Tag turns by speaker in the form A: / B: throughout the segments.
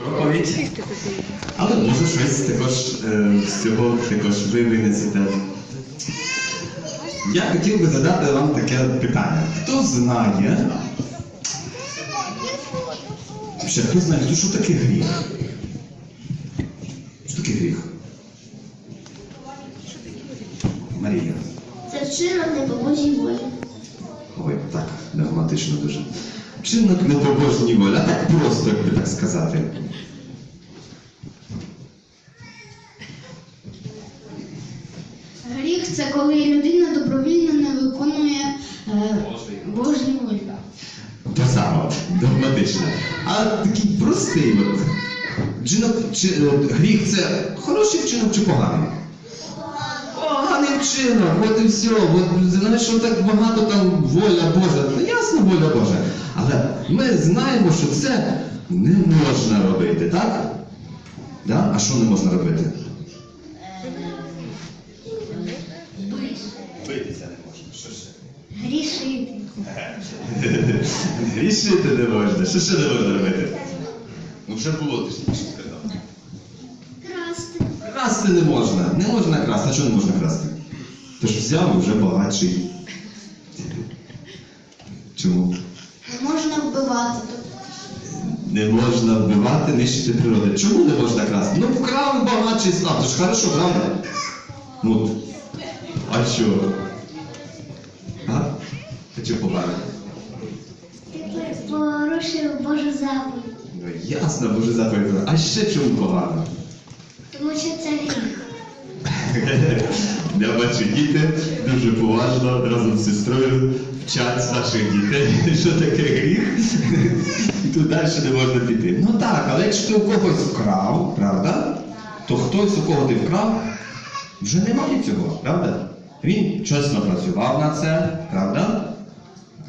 A: Проповідь. Але може щось також е, з цього також ви винесете. Я хотів би задати вам таке питання. Хто знає? Ще хто знає, що таке гріх? Що таке гріх? Марія.
B: Це вчинок не по Божій волі.
A: Ой, так, догматично дуже. Вчинок не по Божній волі, а так просто, як би так сказати.
B: Гріх це коли людина добровільно не виконує е, Божій волі.
A: То саме, догматично. А такий простий от. Чи, е, гріх це хороший вчинок чи поганий? Вчинок, от і все. От, знаєш, що так багато там воля Божа. Ну ясно, воля Божа. Але ми знаємо, що це не можна робити, так? Да? А що не можна робити? Битися не можна. Що ще?
B: Грішити.
A: Грішити не можна. Що ще не можна робити? Ну вже було, ти ж сказав.
B: Красти.
A: Красти не можна. Не можна красти. А чого не можна красти? Ти ж взяв і вже багатший. Чому?
B: Не можна вбивати.
A: Не можна вбивати, нищити природу. Чому не можна красти? Ну вкрав багатший став. То ж хорошо, правда? Ну, а що? А? Хочу побачити.
B: Ти порушив Божу заповідь.
A: Ну, ясно, Боже заповідь. А ще чому погано?
B: Тому що це гріх.
A: Я бачу, діти дуже поважно разом з сестрою вчать наших дітей, що таке гріх, і тут далі не можна піти. Ну так, але якщо ти у когось вкрав, правда, то хтось, у кого ти вкрав, вже немає цього, правда? Він чесно працював на це, правда?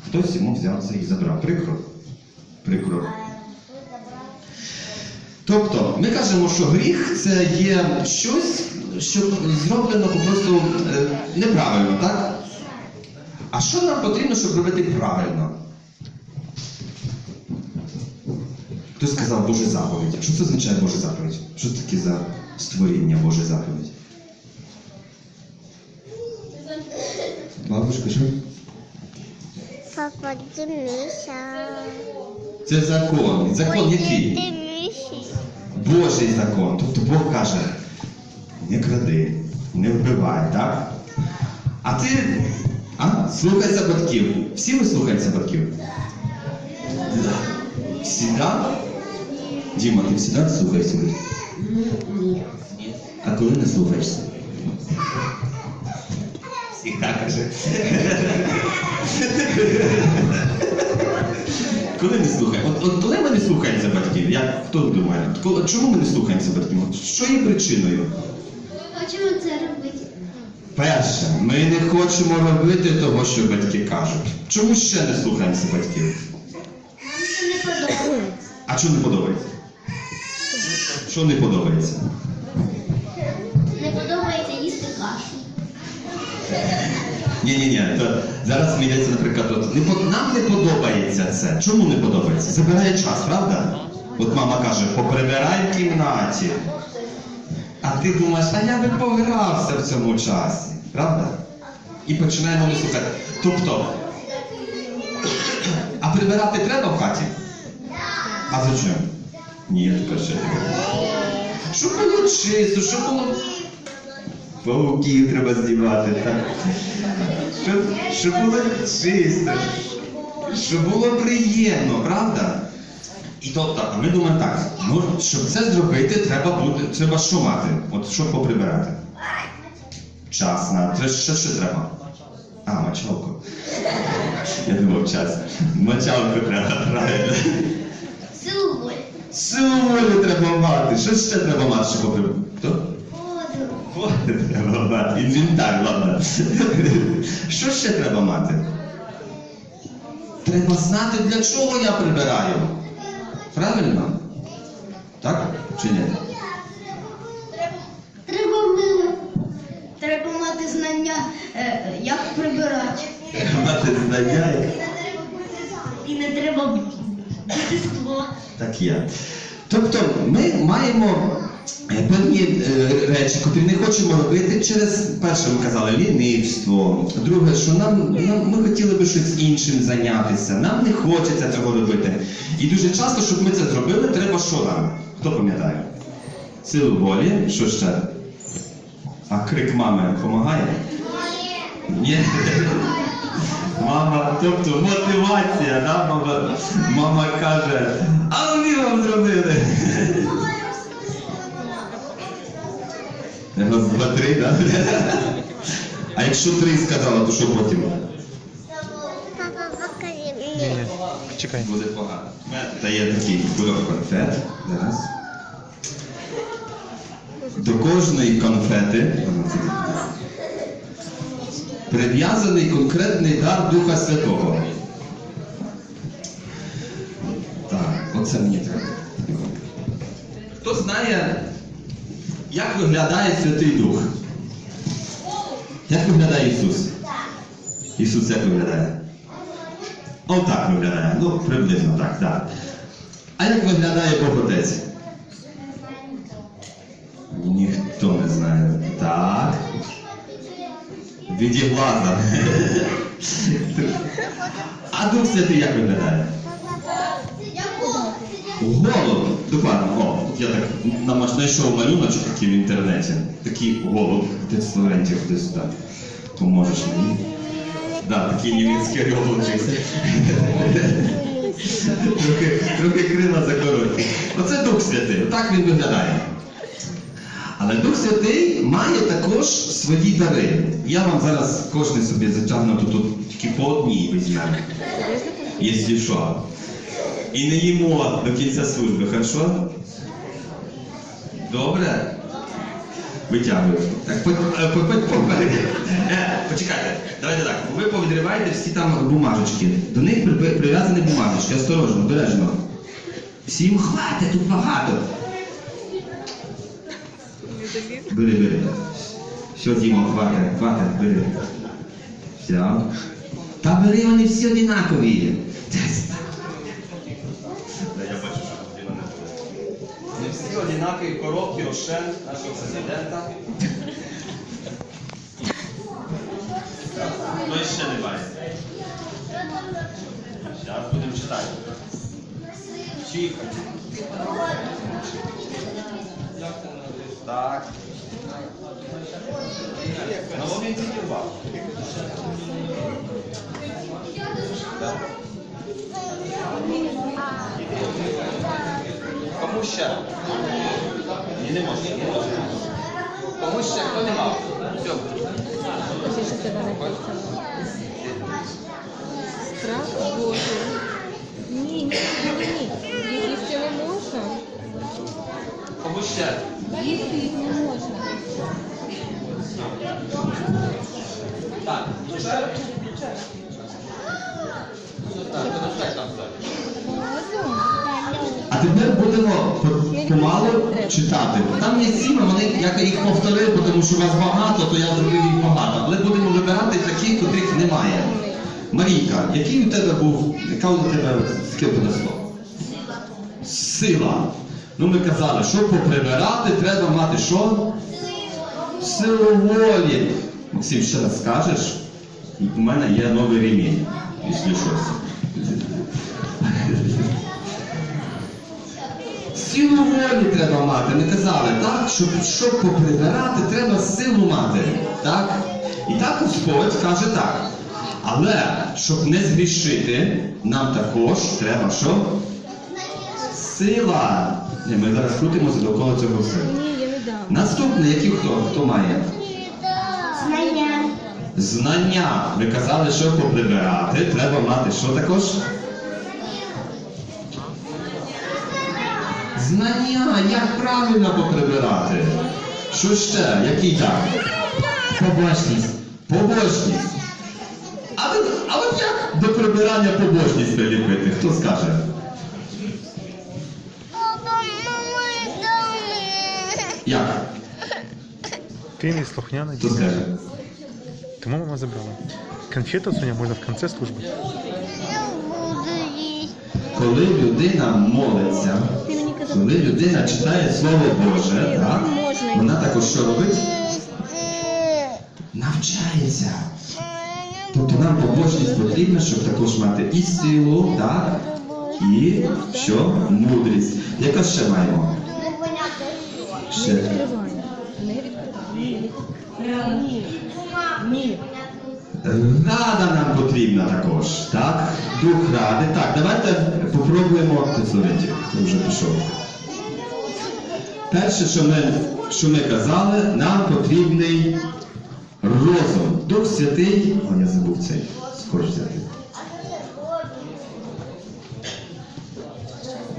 A: Хтось йому взяв це і забрав. Прикро. Прикро. Тобто, ми кажемо, що гріх це є щось, що зроблено просто е, неправильно, так? А що нам потрібно, щоб робити правильно? Хтось сказав Божа заповідь. Що це означає Божа заповідь? Що це таке за створіння Божа заповідь? Бабушка, що?
C: Папа, Міша.
A: Це закон. Закон який? Божий закон. Тобто Бог каже, не кради, не вбивай, так? А ти а? слухайся батьків. Всі ви слухаєтеся батьків? Всі, так? Діма, ти всі так слухаєшся? А коли не слухаєшся? Всі так каже. Коли не слухаємо? От, от коли ми не слухаємося батьків, як хто думає? Коли- чому ми не слухаємося батьків? Що є причиною?
B: Хочемо це робити.
A: Перше, ми не хочемо робити того, що батьки кажуть. Чому ще не слухаємося батьків?
B: Нам це не подобається.
A: А що не подобається? Що не подобається? Ні, ні, ні. То зараз мені йдеться, наприклад, от не нам не подобається це. Чому не подобається? Забирає час, правда? От мама каже, поприбирай в кімнаті. А ти думаєш, а я би погрався в цьому часі, правда? І починаємо не слухати. Тобто, а прибирати треба в хаті? А зачем? Ні, тепер ще. Щоб було чисто, щоб було. Пауків треба знімати, так? Щоб, щоб було чисто, щоб було приємно, правда? І тобто, а ми думаємо так, ну, щоб це зробити, треба буде, треба що мати? От що поприбирати? Час на. Це що ще треба? А, мочалку. Я думав час. Мочалку треба, правильно.
B: Силу волі.
A: Силу волі треба мати. Що ще треба мати, щоб поприбирати? Хто?
B: Воду.
A: Води треба мати. Інвентар, ладно. Що ще треба мати? Треба знати, для чого я прибираю. Правильно? Так? Чи ні?
B: Треба. Треба мати знання, е, як прибирати.
A: Треба мати знання.
B: І не треба бути
A: Так є. Тобто ми маємо певні е, речі, котрі не хочемо робити через перше, ми казали, лінивство. Друге, що нам, нам ми хотіли би щось іншим зайнятися. Нам не хочеться цього робити. І дуже часто, щоб ми це зробили, треба що нам? Хто пам'ятає? Силу волі, що ще? А крик мами допомагає? Ні. Мама, тобто мотивація, да? мама, мама каже, а вони вам зробили. Раз, два, три, да? А якщо три сказала, то що потім?
C: Папа, покажи
D: Ні, Чекай.
A: Буде погано. Та є такий кульок конфет. Зараз. До кожної конфети прив'язаний конкретний дар Духа Святого. Так, оце мені треба. Хто знає, виглядає Святий Дух? Як виглядає Ісус? Ісус як виглядає? Отак виглядає. Ну, приблизно так, так. А як виглядає Бог Отець? Ніхто не знає. Так. Відіглаза. А Дух Святий як виглядає? Голуб. Докладно, о, я так намаж знайшов малюночок такий в інтернеті. Такий голуб. Ти Флорентів ходи сюди. Поможеш мені. Да, такий німецький голубчик. трохи, крила закороткі. Оце Дух Святий, так він виглядає. Але Дух Святий має також свої дари. Я вам зараз кожен собі затягну тут тільки по одній візьмемо. Якщо що. І не їмо до кінця служби, хорошо? Добре? Витягую. Так, по, е, по, по, по, почекайте, давайте так. Ви повідриваєте всі там бумажечки. До них при- прив'язані бумажечки. Осторожно, обережно. Всім хватить, тут багато. Бери, бери. Все, Дімо, хватить, хватить, бери. Все. Та бери, вони всі одинакові. Я бачу, що Діма не буде. Не всі одинакові Рошен нашого президента. Хто ще не має? Зараз будемо читати. Чиха. Так. На моменті увагу. Так. Кому ще? Ні, не можна, не можна. Кому ще хто не мав? Все.
E: Страх Божий. Ні, ні, ні. Їсти не можна.
A: Кому ще?
E: Їсти їх не можна.
A: Так. Ще? Так, там зараз.
E: Разом.
A: А тепер будемо по- помалу читати. Там є сім, а вони, я їх повторив, тому що вас багато, то я зробив їх багато. Але будемо вибирати такі, котрих немає. Марійка, який у тебе був, яка у тебе буде слово? Сила. Ну ми казали, щоб поприбирати, треба мати що? Силу волі. Максим, ще раз скажеш? У мене є новий ремінь, якщо щось. Силу волі треба мати. Ми казали, так? Щоб, щоб поприбирати, треба силу мати. Так? І так Господь каже так. Але щоб не згрішити, нам також треба що? Сила. Ні, ми зараз крутимося довкола цього.
E: Ні, я не дам.
A: Наступне, які хто? Хто має?
B: Знання.
A: Знання. Ви казали, що поприбирати, треба мати що також? Знання, як правильно поприбирати. Що ще? Який так? Побожність. Побожність. А, ви- а от як до прибирання побожність приліпити? Хто скаже?
C: Папа, мама, дома.
A: Як?
D: Ты неслухняный.
A: Хто скаже?
D: Кому мама забрала? Конфеты Соня можно в конце службы.
C: Я буду есть.
A: Коли людина молиться,
E: Ти мені казав,
A: Коли людина читає Слово Боже, так, вона також що робить? Навчається. Тобто нам побожність потрібна, щоб також мати і силу, так, і що? Мудрість. Яка ще маємо? Ще. Рада нам потрібна також, так? Дух ради. Так, давайте попробуємо. Ти вже пішов. Перше, що ми, що ми казали, нам потрібний розум. Дух Святий. О, я забув цей. Скотч взяти.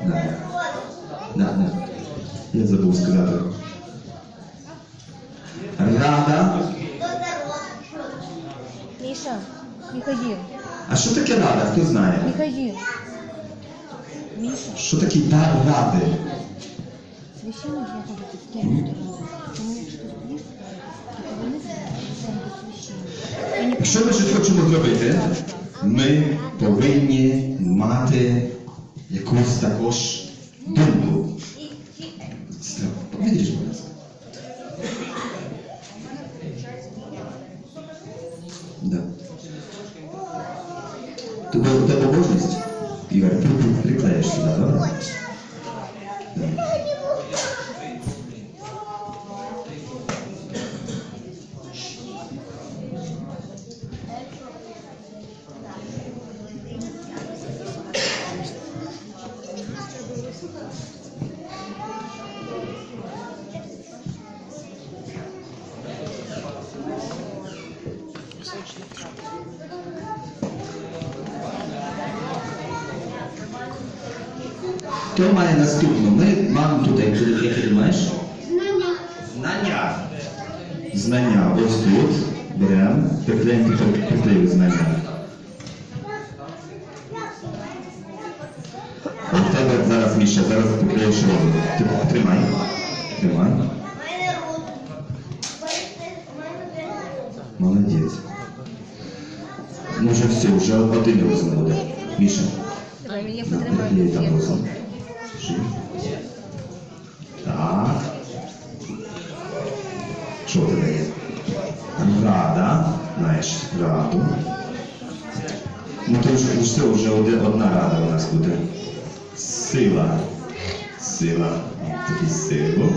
A: Да. Да, да. Я забув сказати. Рада.
E: Міша, Михаїл,
A: А що таке рада? Хто знає?
E: Михаїл. Міша,
A: Що таке дар ради?
E: Священник знаходиться з тієї сторони. Тому якщо ти стоїш, то повинен сам до священника.
A: Якщо ми щось хочемо зробити, ми повинні мати якусь також думку. Хто має наступну? Ми маємо тут, як ти маєш?
B: Знання.
A: Знання. Знання. Ось тут. Беремо. Приклеїмо тепер знання. А У тебе зараз, Міша, зараз приклеїш розум. Ти тримай. Тримай. Молодець. Ну вже все, вже один розум буде. Міша.
E: Давай мені
A: на,
E: потримай.
A: приклеїй там розум. Жи. Так. Що тебе? Рада. Знаєш, раду. Ну вже все, вже одна рада у нас буде. Сила. Сила. Тобі силу.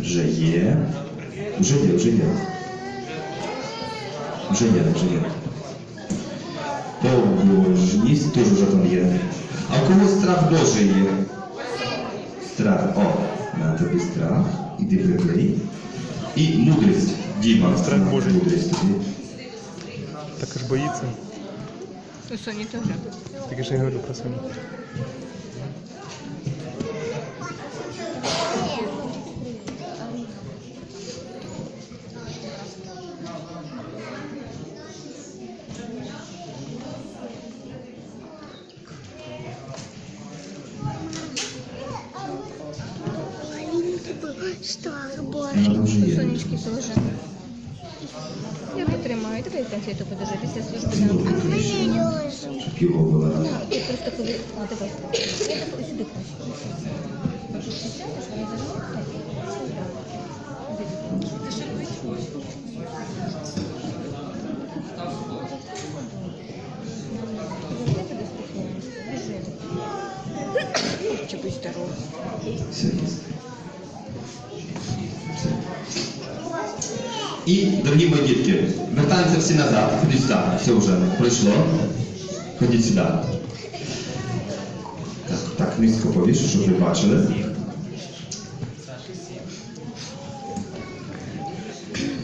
A: Вже є. Вже є, вже є. Вже є, вже є. Теж вже там є. А у кого страх Божий є? Страх. О, на тобі страх. Іди приклей. І мудрість. Діма,
D: Страх Божий.
A: Мудрість тобі.
D: Так аж боится.
E: У Соні теж.
D: Так я же и говорю про Соню.
E: У
A: є.
E: Сонечки теж. Я потримаю. Давай конфету подержи після служби. Дам.
C: Сережа.
A: Щоб його була.
E: Так, просто коли... А, давай. Я так сюди краще. Може,
A: І, дорогі мої дітки, вертаємося всі назад. Ходіть сюди. Все вже пройшло. Ходіть сюди. Так, так низько повішу, щоб ви бачили.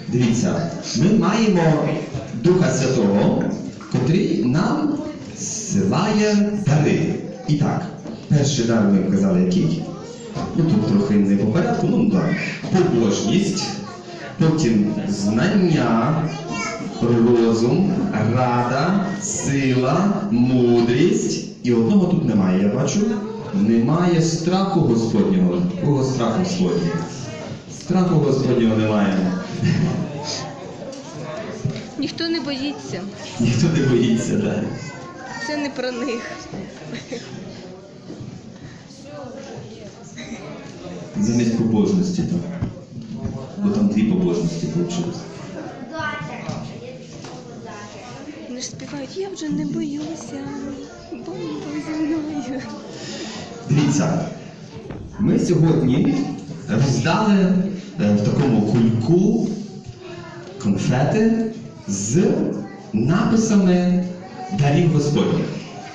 A: Дивіться, ми маємо Духа Святого, котрий нам зсилає дари. І так, перший дар ми казали який? Ну тут трохи не по порядку, ну так. Побожність, потім знання, розум, рада, сила, мудрість. І одного тут немає, я бачу. Немає страху Господнього. Кого страху Господнього? Страху Господнього немає.
E: Ніхто не боїться.
A: Ніхто не боїться, так.
E: Це не про них.
A: Замість побожності там. Бо там дві побожності вийшло.
E: Вони ж співають, я вже не боюся. Бомба зі мною.
A: Дивіться, ми сьогодні роздали е, в такому кульку конфети з написами дарів Господніх.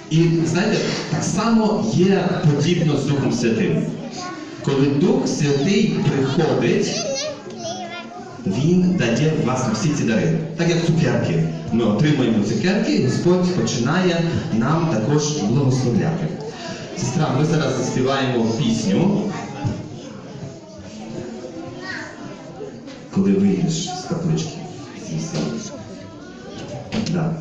A: І знаєте, так само є подібно з Духом Святим. Коли Дух Святий приходить, він дає власне всі ці дари. Так як цукерки. Ми отримуємо цукерки, і Господь починає нам також благословляти. Сестра, ми зараз заспіваємо пісню. Коли вийдеш з каплички. Да.